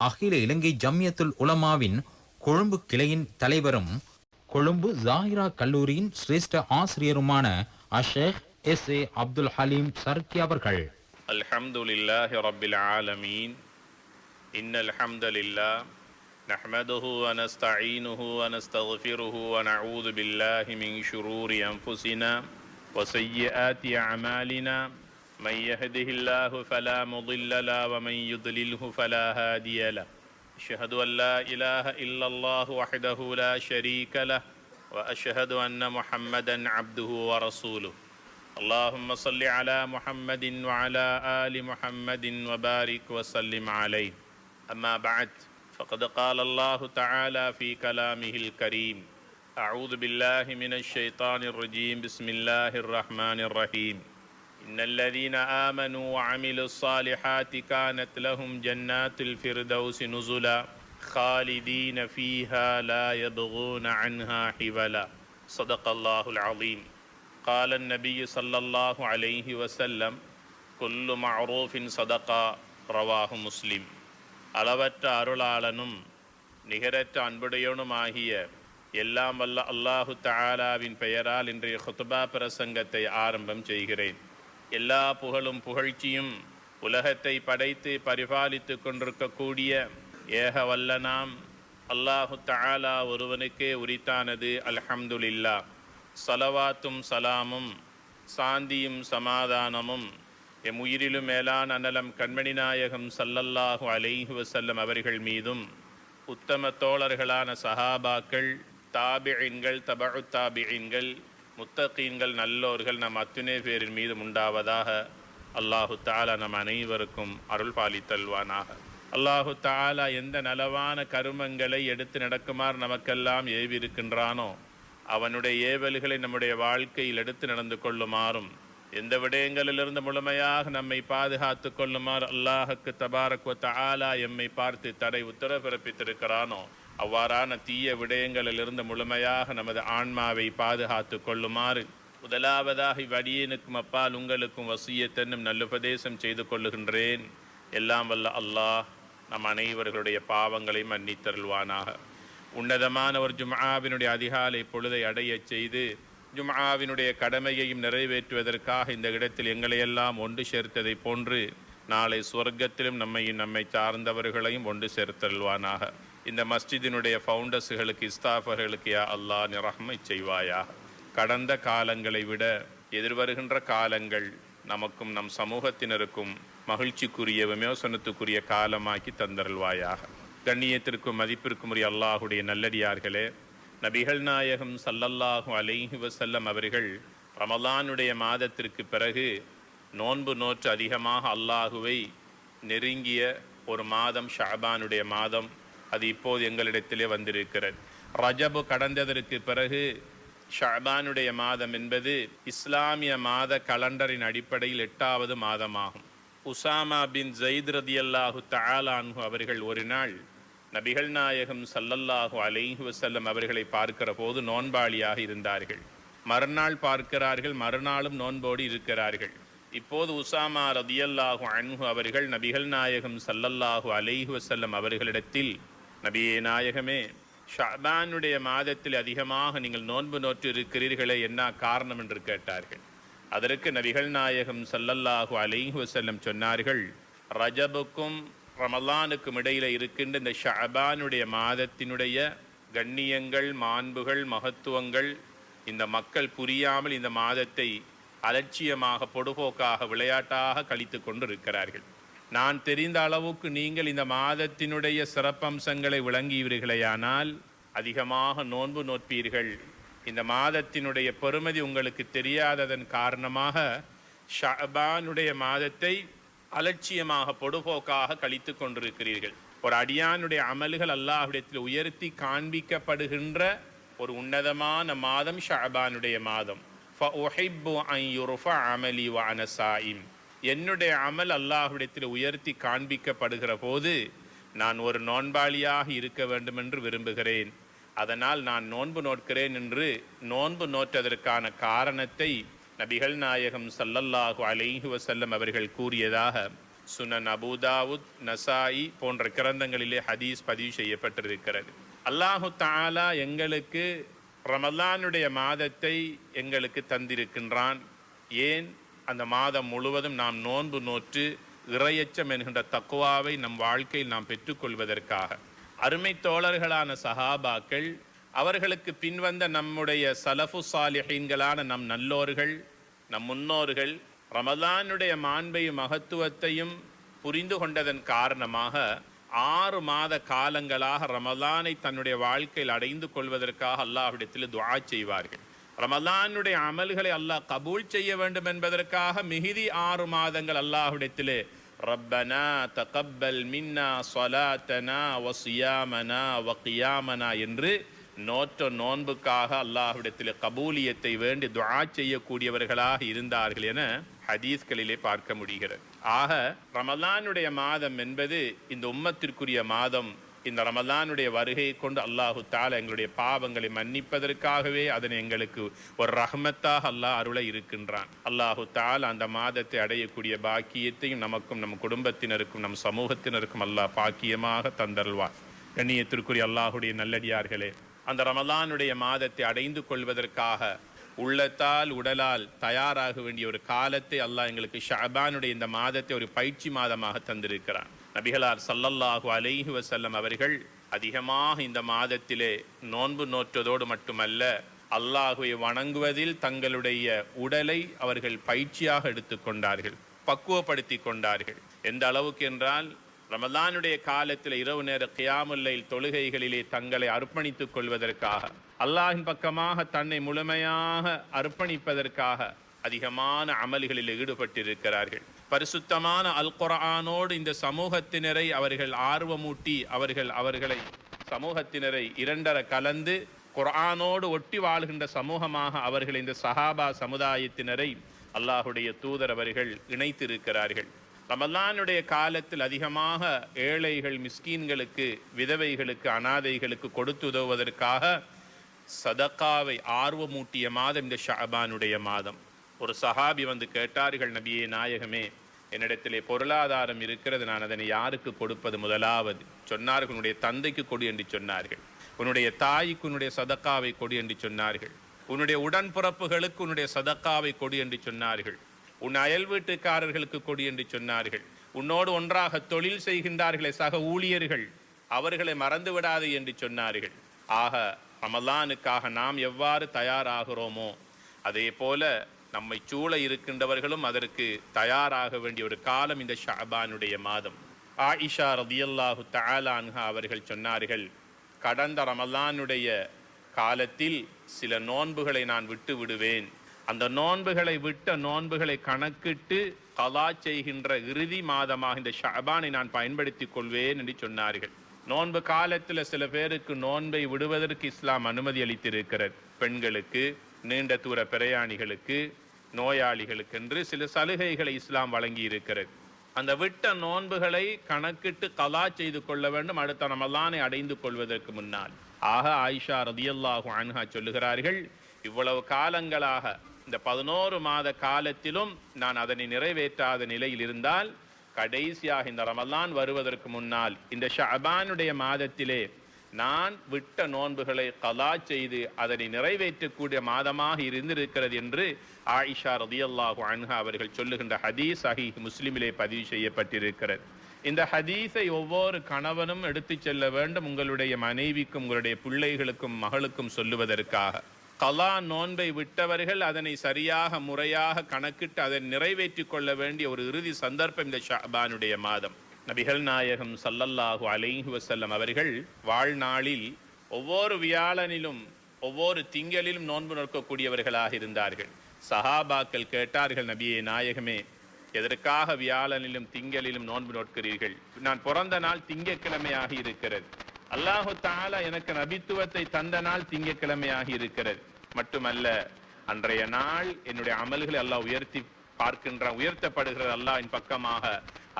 அகில இலங்கை ஜம்யத்துல் உலமாவின் கொழும்பு கிளையின் தலைவரும் கொழும்பு ஜாகிரா கல்லூரியின் சிரேஷ்ட ஆசிரியருமான அஷேக் எஸ் ஏ அப்துல் ஹலீம் சர்க்கி அவர்கள் الحمد لله رب العالمين إن الحمد لله نحمده ونستعينه ونستغفره ونعوذ بالله من شرور أنفسنا وسيئات أعمالنا من يهده الله فلا مضل له ومن يضلله فلا هادي له. أشهد أن لا إله إلا الله وحده لا شريك له وأشهد أن محمدا عبده ورسوله. اللهم صل على محمد وعلى آل محمد وبارك وسلم عليه. أما بعد فقد قال الله تعالى في كلامه الكريم أعوذ بالله من الشيطان الرجيم. بسم الله الرحمن الرحيم. إن الذين آمنوا وعملوا الصالحات كانت لهم جنات الفردوس نزلا خالدين فيها لا يبغون عنها حولا صدق الله العظيم قال النبي صلى الله عليه وسلم كل معروف صدقة رواه مسلم அளவற்ற அருளாளனும் நிகரற்ற அன்புடையவனுமாகிய எல்லாம் வல்ல அல்லாஹு தஆலாவின் பெயரால் இன்றைய ஹுத்பா பிரசங்கத்தை ஆரம்பம் செய்கிறேன் எல்லா புகழும் புகழ்ச்சியும் உலகத்தை படைத்து பரிபாலித்து கொண்டிருக்கக்கூடிய ஏக வல்லனாம் அல்லாஹு தாலா ஒருவனுக்கே உரித்தானது அல்ஹம்துலில்லா சலவாத்தும் சலாமும் சாந்தியும் சமாதானமும் எம் உயிரிலும் மேலான அனலம் கண்மணி நாயகம் சல்லல்லாஹு அலைஹி வசல்லம் அவர்கள் மீதும் உத்தம தோழர்களான சஹாபாக்கள் தாபியின்கள் தபு தாபியின்கள் முத்தகீன்கள் நல்லோர்கள் நம் அத்துணை பேரின் மீது உண்டாவதாக அல்லாஹு தாலா நம் அனைவருக்கும் அருள் பாலித்தல்வானாக. அல்லாஹு தாலா எந்த நலவான கருமங்களை எடுத்து நடக்குமாறு நமக்கெல்லாம் ஏவிருக்கின்றானோ அவனுடைய ஏவல்களை நம்முடைய வாழ்க்கையில் எடுத்து நடந்து கொள்ளுமாறும் எந்த விடயங்களிலிருந்து முழுமையாக நம்மை பாதுகாத்து கொள்ளுமாறு அல்லாஹுக்கு தபாரக் தாலா எம்மை பார்த்து தடை உத்தரவு பிறப்பித்திருக்கிறானோ அவ்வாறான தீய விடயங்களிலிருந்து முழுமையாக நமது ஆன்மாவை பாதுகாத்து கொள்ளுமாறு முதலாவதாக இவ்வடியனுக்கும் அப்பால் உங்களுக்கும் வசியத்தென்னும் நல்லுபதேசம் செய்து கொள்ளுகின்றேன். எல்லாம் வல்ல அல்லாஹ் நம் அனைவர்களுடைய பாவங்களை மன்னித்தருள்வானாக. உன்னதமான ஒரு ஜும்ஆவினுடைய அதிகாலை பொழுதை அடையச் செய்து ஜும்ஆவினுடைய கடமையையும் நிறைவேற்றுவதற்காக இந்த இடத்தில் எங்களையெல்லாம் ஒன்று சேர்த்ததை போன்று நாளை சுவர்க்கத்திலும் நம்மையும் நம்மை சார்ந்தவர்களையும் ஒன்று சேர்த்தல்வானாக இந்த மஸ்ஜிதினுடைய ஃபவுண்டர்ஸுகளுக்கு இஸ்தாஃபர்களுக்கு யா அல்லாஹ் நிரஹமை செய்வாயாக கடந்த காலங்களை விட எதிர்வருகின்ற காலங்கள் நமக்கும் நம் சமூகத்தினருக்கும் மகிழ்ச்சிக்குரிய விமோசனத்துக்குரிய காலமாக்கி தந்தருள்வாயாக. கண்ணியத்திற்கும் மதிப்பிற்கும் உரிய அல்லாஹுடைய நல்லடியார்களே நபிகள் நாயகம் சல்லல்லாஹு அலைஹி வசல்லம் அவர்கள் ரமலானுடைய மாதத்திற்கு பிறகு நோன்பு நோற்று அதிகமாக அல்லாஹுவை நெருங்கிய ஒரு மாதம் ஷாபானுடைய மாதம் அது இப்போது எங்களிடத்திலே வந்திருக்கிறது. ரஜபு கடந்ததற்கு பிறகு ஷபானுடைய மாதம் என்பது இஸ்லாமிய மாத கலண்டரின் அடிப்படையில் எட்டாவது மாதமாகும். உசாமா பின் ஜெயித் ரதியல்லாஹு தஆலான்ஹு அவர்கள் ஒரு நாள் நபிகள் நாயகம் சல்லல்லாஹு அலைஹு வசல்லம் அவர்களை பார்க்கிற போது நோன்பாளியாக இருந்தார்கள். மறுநாள் பார்க்கிறார்கள் மறுநாளும் நோன்போடு இருக்கிறார்கள். இப்போது உசாமா ரதியல்லாஹு அன்ஹு அவர்கள் நபிகள் நாயகம் சல்லல்லாஹு அலைஹு வசல்லம் அவர்களிடத்தில் நபியே நாயகமே ஷாபானுடைய மாதத்தில் அதிகமாக நீங்கள் நோன்பு நோற்று இருக்கிறீர்களே என்ன காரணம் என்று கேட்டார்கள். அதற்கு நபிகள் நாயகம் சல்லல்லாஹு அலைஹி வசல்லம் சொன்னார்கள் ரஜபுக்கும் ரமலானுக்கும் இடையில இருக்கின்ற இந்த ஷபானுடைய மாதத்தினுடைய கண்ணியங்கள் மாண்புகள் மகத்துவங்கள் இந்த மக்கள் புரியாமல் இந்த மாதத்தை அலட்சியமாக பொடுபோக்காக விளையாட்டாக கழித்து கொண்டு இருக்கிறார்கள் நான் தெரிந்த அளவுக்கு நீங்கள் இந்த மாதத்தினுடைய சிறப்பம்சங்களை விளங்குகிறீர்களேயானால் அதிகமாக நோன்பு நோற்பீர்கள். இந்த மாதத்தினுடைய பெருமதி உங்களுக்கு தெரியாததன் காரணமாக ஷபானுடைய மாதத்தை அலட்சியமாக பொடுபோக்காக கழித்து கொண்டிருக்கிறீர்கள். ஒரு அடியானுடைய அமல்கள் அல்லாஹுடத்தில் உயர்த்தி காண்பிக்கப்படுகின்ற ஒரு உன்னதமான மாதம் ஷபானுடைய மாதம். ஃப ஒஹைப்பு ஐ யுருஃப அமலி வ என்னுடைய அமல் அல்லாஹ்விடத்தில் உயர்த்தி காண்பிக்கப்படுகிற போது நான் ஒரு நோன்பாளியாக இருக்க வேண்டும் என்று விரும்புகிறேன். அதனால் நான் நோன்பு நோட்கிறேன் என்று நோன்பு நோற்றதற்கான காரணத்தை நபிகள் நாயகம் சல்லல்லாஹு அலைஹு வசல்லம் அவர்கள் கூறியதாக சுனன் அபுதாவுத் நசாயி போன்ற கிரந்தங்களிலே ஹதீஸ் பதிவு செய்யப்பட்டிருக்கிறது. அல்லாஹு தாலா எங்களுக்கு ரமலானுடைய மாதத்தை எங்களுக்கு தந்திருக்கின்றான். ஏன்? அந்த மாதம் முழுவதும் நாம் நோன்பு நோற்று இறையச்சம் என்கின்ற தக்குவாவை நம் வாழ்க்கையில் நாம் பெற்றுக்கொள்வதற்காக. அருமை தோழர்களான சஹாபாக்கள் அவர்களுக்கு பின்வந்த நம்முடைய சலஃபு சாலிஹீன்களான நம் நல்லோர்கள் நம் முன்னோர்கள் ரமதானுடைய மாண்பையும் மகத்துவத்தையும் புரிந்து கொண்டதன் காரணமாக ஆறு மாத காலங்களாக ரமதானை தன்னுடைய வாழ்க்கையில் அடைந்து கொள்வதற்காக அல்லாஹ்விடத்தில் துவா செய்வார்கள். ரமலானுடைய அமல்களை அல்லாஹ் கபூல் செய்ய வேண்டும் என்பதற்காக மிகுதி ஆறு மாதங்கள் அல்லாஹுடத்திலே ரப்பனா தகப்பல் மின்னா சொலாத்தனா வசியாமனா வக்கியாமனா என்று நோற்ற நோன்புக்காக அல்லாஹுடத்தில் கபூலியத்தை வேண்டி துவா செய்யக்கூடியவர்களாக இருந்தார்கள் என ஹதீஸ்களிலே பார்க்க முடிகிறது ஆக ரமலானுடைய மாதம் என்பது இந்த உம்மத்திற்குரிய மாதம் இந்த ரமலானுடைய வருகையை கொண்டு அல்லாஹு தால எங்களுடைய பாவங்களை மன்னிப்பதற்காகவே அதனை எங்களுக்கு ஒரு ரஹமத்தாக அல்லாஹ் அருளை இருக்கின்றான். அல்லாஹு தால அந்த மாதத்தை அடையக்கூடிய பாக்கியத்தையும் நமக்கும் நம் குடும்பத்தினருக்கும் நம் சமூகத்தினருக்கும் அல்லாஹ் பாக்கியமாக தந்தருள்வார் கண்ணியத்திற்குரிய அல்லாஹுடைய நல்லடியார்களே அந்த ரமலானுடைய மாதத்தை அடைந்து கொள்வதற்காக உள்ளத்தால் உடலால் தயாராக வேண்டிய ஒரு காலத்தை அல்லாஹ் எங்களுக்கு ஷாபானுடைய இந்த மாதத்தை ஒரு பயிற்சி மாதமாக தந்திருக்கிறான். நபிகளார் சல்லல்லாஹு அலைஹி வசல்லம் அவர்கள் அதிகமாக இந்த மாதத்திலே நோன்பு நோற்றதோடு மட்டுமல்ல அல்லாஹுவை வணங்குவதில் தங்களுடைய உடலை அவர்கள் பயிற்சியாக எடுத்துக்கொண்டார்கள் பக்குவப்படுத்தி கொண்டார்கள். எந்த அளவுக்கு என்றால் ரமதானுடைய காலத்தில் இரவு நேர கியாமுல்லையில் தொழுகைகளிலே தங்களை அர்ப்பணித்துக் கொள்வதற்காக அல்லாஹின் பக்கமாக தன்னை முழுமையாக அர்ப்பணிப்பதற்காக அதிகமான அமல்களில் ஈடுபட்டிருக்கிறார்கள். பரிசுத்தமான அல் குரானோடு இந்த சமூகத்தினரை அவர்கள் ஆர்வமூட்டி அவர்கள் அவர்களை சமூகத்தினரை இரண்டர கலந்து குரானோடு ஒட்டி வாழ்கின்ற சமூகமாக அவர்கள் இந்த சஹாபா சமுதாயத்தினரை அல்லாஹுடைய தூதர் அவர்கள் இணைத்திருக்கிறார்கள். ரமலானுடைய காலத்தில் அதிகமாக ஏழைகள் மிஸ்கீன்களுக்கு விதவைகளுக்கு அனாதைகளுக்கு கொடுத்து உதவுவதற்காக சதக்காவை ஆர்வமூட்டிய மாதம் இந்த ஷாபானுடைய மாதம். ஒரு சஹாபி வந்து கேட்டார்கள் நபியே நாயகமே என்னிடத்திலே பொருளாதாரம் இருக்கிறது நான் அதனை யாருக்கு கொடுப்பது முதலாவது? சொன்னார்கள் உன்னுடைய தந்தைக்கு கொடு என்று சொன்னார்கள். உன்னுடைய தாய்க்கு உன்னுடைய சதக்காவை கொடு என்று சொன்னார்கள். உன்னுடைய உடன்பிறப்புகளுக்கு உன்னுடைய சதக்காவை கொடு என்று சொன்னார்கள். உன் அயல் வீட்டுக்காரர்களுக்கு கொடு என்று சொன்னார்கள். உன்னோடு ஒன்றாக தொழில் செய்கின்றார்களே சக ஊழியர்கள் அவர்களை மறந்து விடாது என்று சொன்னார்கள். ஆக ரமலானுக்காக நாம் எவ்வாறு தயாராகிறோமோ அதே போல நம்மை சூழ இருக்கின்றவர்களும் அதற்கு தயாராக வேண்டிய ஒரு காலம் இந்த ஷாபானுடைய மாதம். ஆயிஷா ரதியல்லாஹு தஆலான்ஹா அவர்கள் சொன்னார்கள் கடந்த ரமலானுடைய காலத்தில் சில நோன்புகளை நான் விட்டு விடுவேன். அந்த நோன்புகளை விட்ட நோன்புகளை கணக்கிட்டு கலா செய்கின்ற இறுதி மாதமாக இந்த ஷாபானை நான் பயன்படுத்தி கொள்வேன் என்று சொன்னார்கள். நோன்பு காலத்தில் சில பேருக்கு நோன்பை விடுவதற்கு இஸ்லாம் அனுமதி அளித்திருக்கிறது. பெண்களுக்கு நீண்ட தூர பிரயாணிகளுக்கு நோயாளிகளுக்கு என்று சில சலுகைகளை இஸ்லாம் வழங்கி இருக்கிறது அந்த விட்ட நோன்புகளை கணக்கிட்டு கலா செய்து கொள்ள வேண்டும். அடுத்த ரமலானை அடைந்து கொள்வதற்கு முன்னால். ஆக ஆயிஷா ரதியல்லாஹு அன்ஹா சொல்லுகிறார்கள் இவ்வளவு காலங்களாக இந்த பதினோரு மாத காலத்திலும் நான் அதனை நிறைவேற்றாத நிலையில் இருந்தால் கடைசியாக இந்த ரமலான் வருவதற்கு முன்னால் இந்த ஷபானுடைய மாதத்திலே நான் விட்ட நோன்புகளை கலா செய்து அதனை நிறைவேற்றக்கூடிய மாதமாக இருந்திருக்கிறது என்று ஆயிஷா ரதியல்லாஹு அன்ஹா அவர்கள் சொல்லுகின்ற ஹதீஸ் அஹி முஸ்லிமிலே பதிவு செய்யப்பட்டிருக்கிறது. இந்த ஹதீஸை ஒவ்வொரு கணவனும் எடுத்துச் செல்ல வேண்டும் உங்களுடைய மனைவிக்கும் உங்களுடைய பிள்ளைகளுக்கும் மகளுக்கும் சொல்லுவதற்காக. கலா நோன்பை விட்டவர்கள் அதனை சரியாக முறையாக கணக்கிட்டு அதை நிறைவேற்றி கொள்ள வேண்டிய ஒரு இறுதி சந்தர்ப்பம் இந்த ஷாபானுடைய மாதம். நபிகள் நாயகம் சல்லல்லாஹு அலைஹு வசல்லம் அவர்கள் வாழ்நாளில் ஒவ்வொரு வியாழனிலும் ஒவ்வொரு திங்களிலும் நோன்பு நோக்கக்கூடியவர்களாக இருந்தார்கள். சஹாபாக்கள் கேட்டார்கள் நபியே நாயகமே எதற்காக வியாழனிலும் திங்களிலும் நோன்பு நோட்கிறீர்கள்? நான் பிறந்த நாள் திங்கட்கிழமையாக இருக்கிறது. அல்லாஹு தாலா எனக்கு நபித்துவத்தை தந்த நாள் திங்கட்கிழமையாக இருக்கிறது. மட்டுமல்ல அன்றைய நாள் என்னுடைய அமல்களை அல்லாஹ் உயர்த்தி பார்க்கின்றான் உயர்த்தப்படுகிறது. அல்லாஹின் பக்கமாக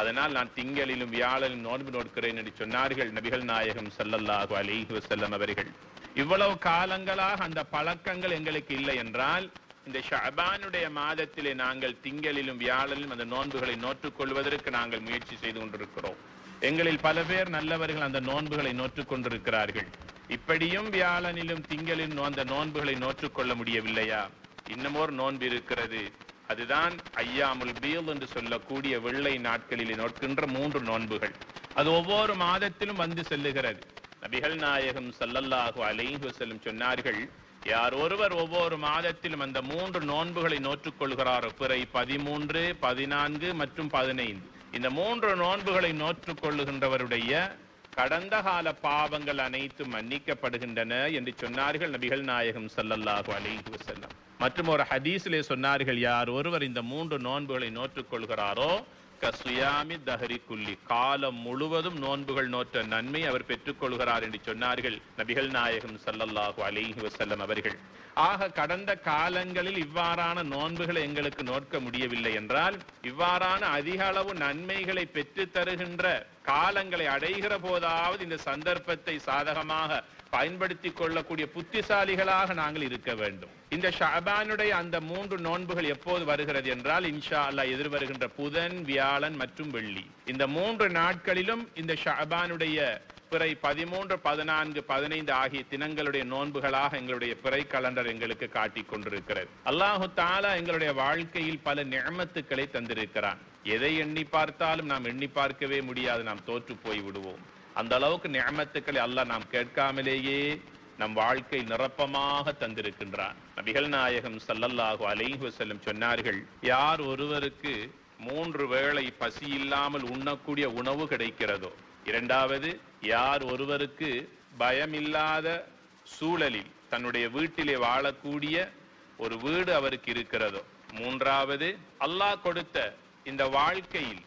அதனால் நான் திங்களிலும் வியாழனும் நோன்பு நோட்கிறேன் என்று சொன்னார்கள் நபிகள் நாயகம் ஸல்லல்லாஹு அலைஹி வஸல்லம் அவர்கள். இவ்வளவு காலங்களாக அந்த பழக்கங்கள் எங்களுக்கு இல்லை என்றால் இந்த ஷபானுடைய மாதத்திலே நாங்கள் திங்களிலும் வியாழனிலும் அந்த நோன்புகளை நோற்றுக் கொள்வதற்கு நாங்கள் முயற்சி செய்து கொண்டிருக்கிறோம். எங்களில் பல பேர் நல்லவர்கள் அந்த நோன்புகளை நோற்றுக் கொண்டிருக்கிறார்கள் இப்படியும் வியாழனிலும் திங்களிலும் அந்த நோன்புகளை நோற்றுக் கொள்ள முடியவில்லையா இன்னமோர் நோன்பு இருக்கிறது. அதுதான் ஐயாமுல் பீல் என்று சொல்லக்கூடிய வெள்ளை நாட்களில் நோட்கின்ற மூன்று நோன்புகள். அது ஒவ்வொரு மாதத்திலும் வந்து செல்லுகிறது. நபிகள் நாயகம் சல்லல்லாஹு அலைஹு செல்லும் சொன்னார்கள் யார் ஒருவர் ஒவ்வொரு மாதத்திலும் அந்த மூன்று நோன்புகளை நோற்றுக்கொள்கிறாரோ பிறை பதிமூன்று பதினான்கு மற்றும் பதினைந்து. இந்த மூன்று நோன்புகளை நோற்றுக்கொள்ளுகின்றவருடைய கடந்த கால பாவங்கள் அனைத்தும் மன்னிக்கப்படுகின்றன என்று சொன்னார்கள் நபிகள் நாயகம் சல்லல்லாஹு அலைஹி வசல்லம் மற்றும் ஒரு ஹதீஸிலே சொன்னார்கள் யார் ஒருவர் இந்த மூன்று நோன்புகளை நோற்றுக்கொள்கிறாரோ கசுயாமி தஹரி குல்லி. காலம் முழுவதும் நோன்புகள் நோற்ற நன்மை அவர் பெற்றுக்கொள்கிறார் என்று சொன்னார்கள் நபிகள் நாயகம் சல்லல்லாஹு அலைஹி வசல்லம் அவர்கள். ஆக கடந்த காலங்களில் இவ்வாறான நோன்புகளை எங்களுக்கு நோக்க முடியவில்லை என்றால் இவ்வாறான அதிக அளவு நன்மைகளை பெற்று தருகின்ற காலங்களை அடைகிற போதாவது இந்த சந்தர்ப்பத்தை சாதகமாக பயன்படுத்திக் கொள்ளக்கூடிய புத்திசாலிகளாக நாங்கள் இருக்க வேண்டும். இந்த ஷாபானுடைய அந்த மூன்று நோன்புகள் எப்போது வருகிறது என்றால் இன்ஷா அல்லாஹ் எதிர்வருகின்ற புதன் வியாழன் மற்றும் வெள்ளி. இந்த மூன்று நாட்களிலும் இந்த ஷாபானுடைய பிறை பதிமூன்று பதினான்கு பதினைந்து ஆகிய தினங்களுடைய நோன்புகளாக எங்களுடைய பிறை கலண்டர் எங்களுக்கு காட்டிக் கொண்டிருக்கிறது. அல்லாஹு தாலா எங்களுடைய வாழ்க்கையில் பல நியமத்துக்களை தந்திருக்கிறான். எதை எண்ணி பார்த்தாலும் நாம் எண்ணி பார்க்கவே முடியாது நாம் தோற்று போய் விடுவோம். அந்த அளவுக்கு நியமத்துக்களை அல்லாஹ் நாம் கேட்காமலேயே நம் வாழ்க்கை நிரப்பமாக தந்திருக்கின்றான். நபிகள் நாயகம் சல்லல்லாஹு அலைஹு செல்லும் சொன்னார்கள் யார் ஒருவருக்கு மூன்று வேளை பசி இல்லாமல் உண்ணக்கூடிய உணவு கிடைக்கிறதோ? இரண்டாவது யார் ஒருவருக்கு பயமில்லாத சூழலில் தன்னுடைய வீட்டிலே வாழக்கூடிய ஒரு வீடு அவருக்கு இருக்கிறதோ? மூன்றாவது அல்லாஹ் கொடுத்த இந்த வாழ்க்கையில்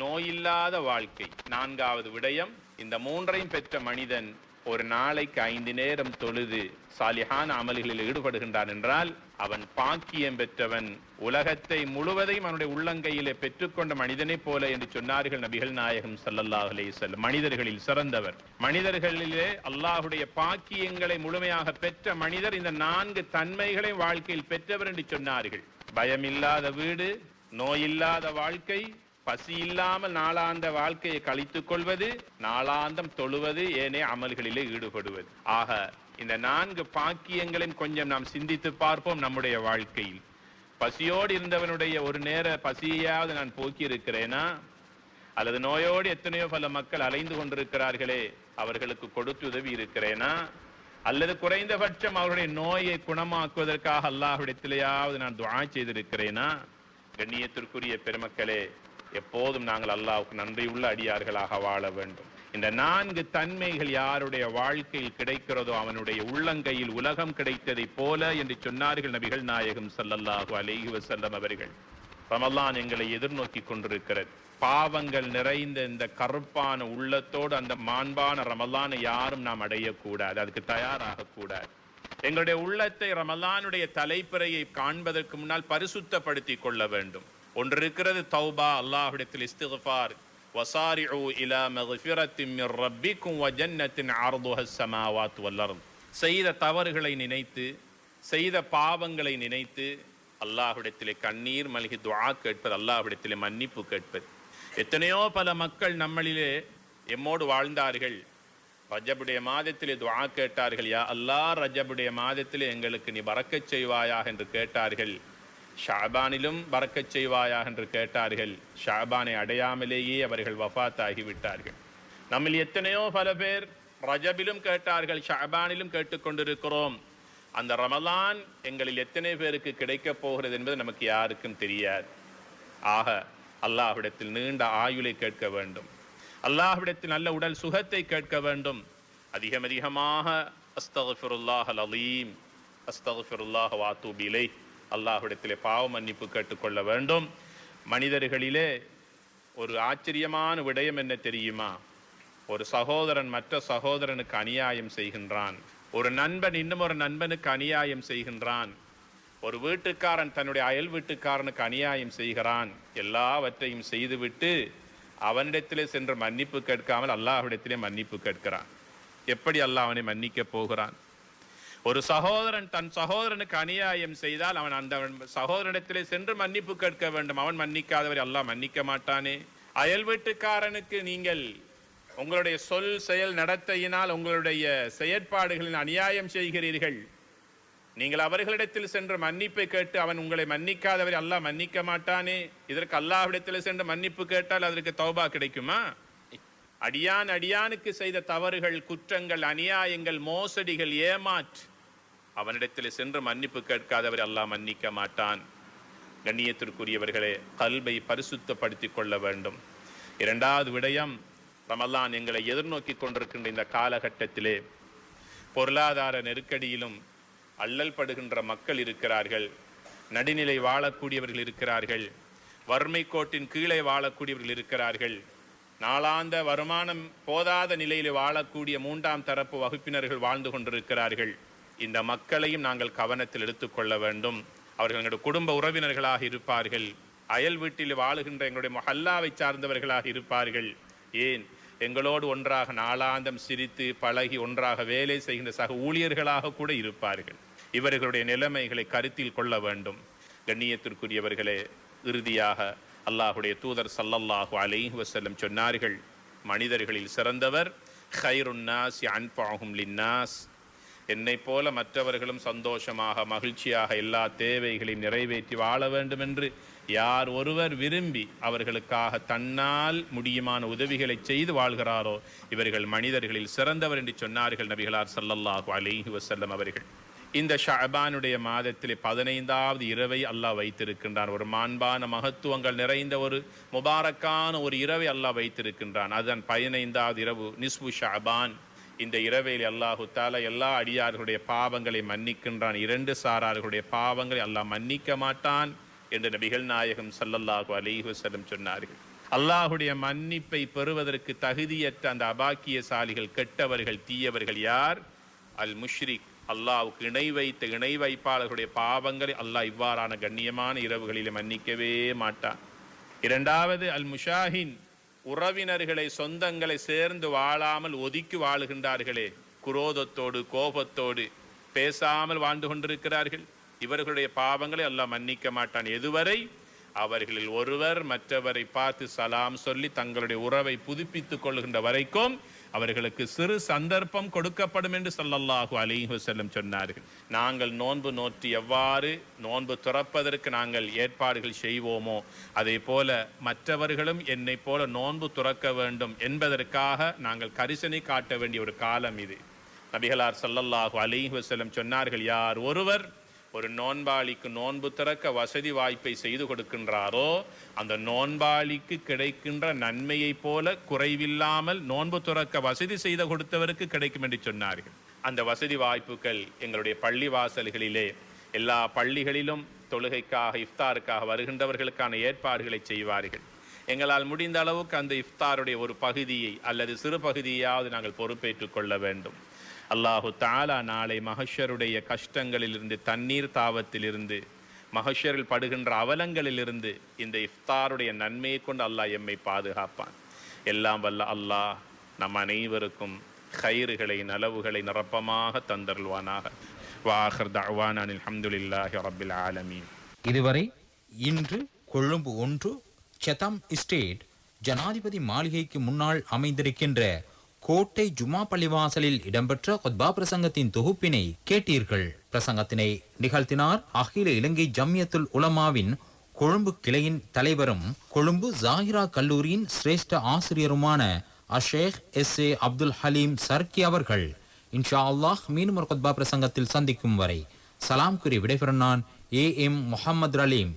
நோயில்லாத வாழ்க்கை. நான்காவது விடயம் இந்த மூன்றையும் பெற்ற மனிதன் ஒரு நாளைக்கு ஐந்து நேரம் தொழுது சாலிஹான அமல்களில் ஈடுபடுகின்றான் என்றால் அவன் பாக்கியம் பெற்றவன் உலகத்தை முழுவதையும் அவனுடைய உள்ளங்கையிலே பெற்றுக்கொண்ட மனிதனைப் போல என்று சொன்னார்கள் நபிகள் நாயகம் ஸல்லல்லாஹு அலைஹி மனிதர்களில் சிறந்தவர். மனிதர்களிலே அல்லாஹுடைய பாக்கியங்களை முழுமையாக பெற்ற மனிதர் இந்த நான்கு தன்மைகளை வாழ்க்கையில் பெற்றவர் என்று சொன்னார்கள். பயமில்லாத வீடு நோயில்லாத வாழ்க்கை பசி இல்லாமல் நாளாந்த வாழ்க்கையை கழித்துக் கொள்வது நாளாந்தம் தொழுவது ஏனே அமல்களிலே ஈடுபடுவது. ஆக இந்த நான்கு பாக்கியங்களையும் கொஞ்சம் நாம் சிந்தித்து பார்ப்போம் நம்முடைய வாழ்க்கையில். பசியோடு இருந்தவனுடைய ஒரு நேர பசியையாவது நான் போக்கி இருக்கிறேனா அல்லது நோயோடு எத்தனையோ பல மக்கள் அலைந்து கொண்டிருக்கிறார்களே அவர்களுக்கு கொடுத்து உதவி இருக்கிறேனா? அல்லது குறைந்தபட்சம் அவருடைய நோயை குணமாக்குவதற்காக அல்லாஹ்விடத்திலேயாவது நான் துவா செய்திருக்கிறேனா? கண்ணியத்திற்குரிய பெருமக்களே எப்போதும் நாங்கள் அல்லாஹ்வுக்கு நன்றியுள்ள அடியார்களாக வாழ வேண்டும். இந்த நான்கு தன்மைகள் யாருடைய வாழ்க்கையில் கிடைக்கிறதோ அவனுடைய உள்ளங்கையில் உலகம் கிடைத்ததைப் போல என்று சொன்னார்கள் நபிகள் நாயகம் ஸல்லல்லாஹு அலைஹி வசல்லம் அவர்கள். ரமலான் எங்களை எதிர்நோக்கி கொண்டிருக்கிறது. பாவங்கள் நிறைந்த இந்த கருப்பான உள்ளத்தோடு அந்த மாண்பான ரமலானை யாரும் நாம் அடையக்கூடாது. அதுக்கு தயாராகக்கூடாது எங்களுடைய உள்ளத்தை ரமலானுடைய தலைப்பிறையை காண்பதற்கு முன்னால் பரிசுத்தப்படுத்திக் கொள்ள வேண்டும். ஒன்று இருக்கிறது தௌபா அல்லாஹ்விடத்தில் இஸ்திஃபார். வசாரிஉ இலா மக்ஃபிரத்தின் மிர் ரப்பிக்கும் வ ஜன்னத்தின் அர்துஹ ஸமாவாத் வல்லரும் செய்த தவறுகளை நினைத்து செய்த பாவங்களை நினைத்து அல்லாஹ்விடத்திலே கண்ணீர் மல்கி துவா கேட்பது அல்லாஹ்விடத்திலே மன்னிப்பு கேட்பது எத்தனையோ பல மக்கள் நம்மளிலே எம்மோடு வாழ்ந்தார்கள். ரஜபுடைய மாதத்திலே துவா கேட்டார்கள் யா அல்லாஹ் ரஜபுடைய மாதத்திலே எங்களுக்கு நீ பறக்கச் செய்வாயாக என்று கேட்டார்கள். ஷாபானிலும் பறக்கச் செய்வாயாக என்று கேட்டார்கள். ஷாபானை அடையாமலேயே அவர்கள் வஃத்தாகிவிட்டார்கள் நம்மில் எத்தனையோ பல பேர் ரஜபிலும் கேட்டார்கள் ஷாபானிலும் கேட்டுக்கொண்டிருக்கிறோம் அந்த ரமலான் எங்களில் எத்தனை பேருக்கு கிடைக்கப் போகிறது என்பது நமக்கு யாருக்கும் தெரியாது. ஆக அல்லாஹ்விடத்தில் நீண்ட ஆயுளை கேட்க வேண்டும். அல்லாஹ்விடத்தில் நல்ல உடல் சுகத்தை கேட்க வேண்டும். அதிகம் அதிகமாக அஸ்தகுல்லாஹ் அலீம் அஸ்தகுல்லாஹ் வாத்தூப் அல்லாஹ்விடத்திலே பாவ மன்னிப்பு கேட்டுக்கொள்ள வேண்டும். மனிதர்களிலே ஒரு ஆச்சரியமான விடயம் என்ன தெரியுமா? ஒரு சகோதரன் மற்ற சகோதரனுக்கு அநியாயம் செய்கின்றான். ஒரு நண்பன் இன்னும் ஒரு நண்பனுக்கு அநியாயம் செய்கின்றான். ஒரு வீட்டுக்காரன் தன்னுடைய அயல் வீட்டுக்காரனுக்கு அநியாயம் செய்கிறான். எல்லாவற்றையும் செய்துவிட்டு அவனிடத்திலே சென்று மன்னிப்பு கேட்காமல் அல்லாஹ்விடத்திலே மன்னிப்பு கேட்கிறான். எப்படி அல்லாஹ் அவனை மன்னிக்க போகிறான்? ஒரு சகோதரன் தன் சகோதரனுக்கு அநியாயம் செய்தால் அவன் அந்த சகோதரனிடத்திலே சென்று மன்னிப்பு கேட்க வேண்டும். அவன் மன்னிக்காதவரை அல்லாஹ் மன்னிக்க மாட்டானே. அயல் வீட்டுக்காரனுக்கு நீங்கள் உங்களுடைய சொல் செயல் நடத்தையினால் உங்களுடைய செயற்பாடுகளின் அநியாயம் செய்கிறீர்கள். நீங்கள் அவர்களிடத்தில் சென்று மன்னிப்பை கேட்டு அவன் உங்களை மன்னிக்காதவரை அல்லாஹ் மன்னிக்க மாட்டானே. இதற்கு அல்லாஹ்விடத்தில் சென்று மன்னிப்பு கேட்டால் அதற்கு தௌபா கிடைக்குமா? அடியான் அடியானுக்கு செய்த தவறுகள் குற்றங்கள் அநியாயங்கள் மோசடிகள் ஏமாற்று. அவனிடத்தில் சென்று மன்னிப்பு கேட்காதவரை அல்லாஹ் மன்னிக்க மாட்டான். கண்ணியத்திற்குரியவர்களே கல்வை பரிசுத்தப்படுத்தி கொள்ள வேண்டும். இரண்டாவது விடயம் ரமல்லான் எங்களை எதிர்நோக்கி கொண்டிருக்கின்ற இந்த காலகட்டத்திலே பொருளாதார நெருக்கடியிலும் அல்லல் படுகின்ற மக்கள் இருக்கிறார்கள். நடுநிலை வாழக்கூடியவர்கள் இருக்கிறார்கள். வறுமை கோட்டின் கீழே வாழக்கூடியவர்கள் இருக்கிறார்கள். நாளாந்த வருமானம் போதாத நிலையில் வாழக்கூடிய மூன்றாம் தரப்பு வகுப்பினர்கள் வாழ்ந்து கொண்டிருக்கிறார்கள். இந்த மக்களையும் நாங்கள் கவனத்தில் எடுத்துக்கொள்ள வேண்டும். அவர்கள் எங்களுடைய குடும்ப உறவினர்களாக இருப்பார்கள். அயல் வீட்டில் வாழுகின்ற எங்களுடைய மஹல்லாவை சார்ந்தவர்களாக இருப்பார்கள். ஏன்? எங்களோடு ஒன்றாக நாளாந்தம் சிரித்து பழகி ஒன்றாக வேலை செய்கின்ற சக ஊழியர்களாக கூட இருப்பார்கள். இவர்களுடைய நிலைமைகளை கருத்தில் கொள்ள வேண்டும். கண்ணியத்திற்குரியவர்களே இறுதியாக அல்லாஹுடைய தூதர் சல்லல்லாஹு அலைஹி வசல்லம் சொன்னார்கள் மனிதர்களில் சிறந்தவர் ஹைருன்னாஸ் அன்பாகும் லின்னாஸ். என்னை போல மற்றவர்களும் சந்தோஷமாக மகிழ்ச்சியாக எல்லா தேவைகளையும் நிறைவேற்றி வாழ வேண்டும் என்று யார் ஒருவர் விரும்பி அவர்களுக்காக தன்னால் முடியுமான உதவிகளை செய்து வாழ்கிறாரோ இவர்கள் மனிதர்களில் சிறந்தவர் என்று சொன்னார்கள் நபிகளார் சல்லல்லாஹு அலைஹி வசல்லம் அவர்கள். இந்த ஷபானுடைய மாதத்திலே பதினைந்தாவது இரவை அல்லாஹ் வைத்திருக்கின்றான். ஒரு மாண்பான மகத்துவங்கள் நிறைந்த ஒரு முபாரக்கான ஒரு இரவை அல்லாஹ் வைத்திருக்கின்றான். அதன் பதினைந்தாவது இரவு நிஸ்பு ஷாபான் இந்த இரவையில் அல்லாஹு தால எல்லா அடியார்களுடைய பாவங்களை மன்னிக்கின்றான். இரண்டு சாரார்களுடைய பாவங்களை அல்லாஹ் மன்னிக்க மாட்டான் என்று நபிகள் நாயகம் சல்லல்லாஹு அலைஹி சொன்னார்கள். அல்லாஹுடைய மன்னிப்பை பெறுவதற்கு தகுதியற்ற அந்த அபாக்கியசாலிகள் கெட்டவர்கள் தீயவர்கள் யார்? அல் முஷ்ரிக் அல்லாவுக்கு இணை வைத்த இணை வைப்பாளர்களுடைய பாவங்களை அல்லாஹ் இவ்வாறான கண்ணியமான இரவுகளில் மன்னிக்கவே மாட்டான். இரண்டாவது அல் முஷாஹின் உறவினர்களை சொந்தங்களை சேர்ந்து வாழாமல் ஒதுக்கி வாழுகின்றார்களே. குரோதத்தோடு கோபத்தோடு பேசாமல் வாழ்ந்து கொண்டிருக்கிறார்கள். இவர்களுடைய பாவங்களை அல்லாஹ் மன்னிக்க மாட்டான். எதுவரை? அவர்களில் ஒருவர் மற்றவரை பார்த்து சலாம் சொல்லி தங்களுடைய உறவை புதுப்பித்துக் கொள்கின்ற வரைக்கும் அவர்களுக்கு சிறு சந்தர்ப்பம் கொடுக்கப்படும் என்று சொல்லல்லாஹு அலிஹு செல்லும் சொன்னார்கள். நாங்கள் நோன்பு நோற்றி எவ்வாறு நோன்பு துறப்பதற்கு நாங்கள் ஏற்பாடுகள் செய்வோமோ அதே போல மற்றவர்களும் என்னை போல நோன்பு துறக்க வேண்டும் என்பதற்காக நாங்கள் கரிசனை காட்ட வேண்டிய ஒரு காலம் இது. நபிகளார் சல்லல்லாஹு அலிஹு செல்லும் சொன்னார்கள் யார் ஒருவர் ஒரு நோன்பாளிக்கு நோன்பு திறக்க வசதி வாய்ப்பை செய்து கொடுக்கின்றாரோ அந்த நோன்பாளிக்கு கிடைக்கின்ற நன்மையைப் போல குறைவில்லாமல் நோன்பு துறக்க வசதி செய்து கொடுத்தவருக்கு கிடைக்கும் என்று சொன்னார்கள். அந்த வசதி வாய்ப்புகள் எங்களுடைய பள்ளி வாசல்களிலே எல்லா பள்ளிகளிலும் தொழுகைக்காக இஃப்தாருக்காக வருகின்றவர்களுக்கான ஏற்பாடுகளை செய்வார்கள். எங்களால் முடிந்த அளவுக்கு அந்த இஃப்தாருடைய ஒரு பகுதியை அல்லது சிறு பகுதியாவது நாங்கள் பொறுப்பேற்றுக் கொள்ள வேண்டும். அல்லாஹு தாலா நாளை மகஷருடைய கஷ்டங்களிலிருந்து தண்ணீர் தாவத்திலிருந்து மகஷரில் படுகின்ற அவலங்களிலிருந்து இந்த இஃப்தாருடைய நன்மையை கொண்டு அல்லாஹ் எம்மை பாதுகாப்பான். எல்லாம் வல்ல அல்லாஹ் நம் அனைவருக்கும் கயிறுகளை நலவுகளை நிரப்பமாக தந்தருள்வானாக. வாஹர் தவான் அல்ஹம்துலில்லாஹி ரபில் ஆலமீன். இதுவரை இன்று கொழும்பு ஒன்று செதம் இஸ்டேட் ஜனாதிபதி மாளிகைக்கு முன்னால் அமைந்திருக்கின்ற கோட்டை ஜுமா பள்ளிவாசலில் இடம்பெற்ற கொத்பா பிரசங்கத்தின் தொகுப்பினை கேட்டீர்கள். பிரசங்கத்தினை நிகழ்த்தினார் அகில இலங்கை ஜம்யத்துல் உலமாவின் கொழும்பு கிளையின் தலைவரும் கொழும்பு ஜாகிரா கல்லூரியின் சிரேஷ்ட ஆசிரியருமான அஷேக் எஸ் ஏ அப்துல் ஹலீம் சர்க்கி அவர்கள். இன்ஷா அல்லாஹ் மீண்டும் ஒரு கொத்பா பிரசங்கத்தில் சந்திக்கும் வரை. சலாம் கூறி விடைபெறும் நான் ஏ எம் முகமது ரலீம்.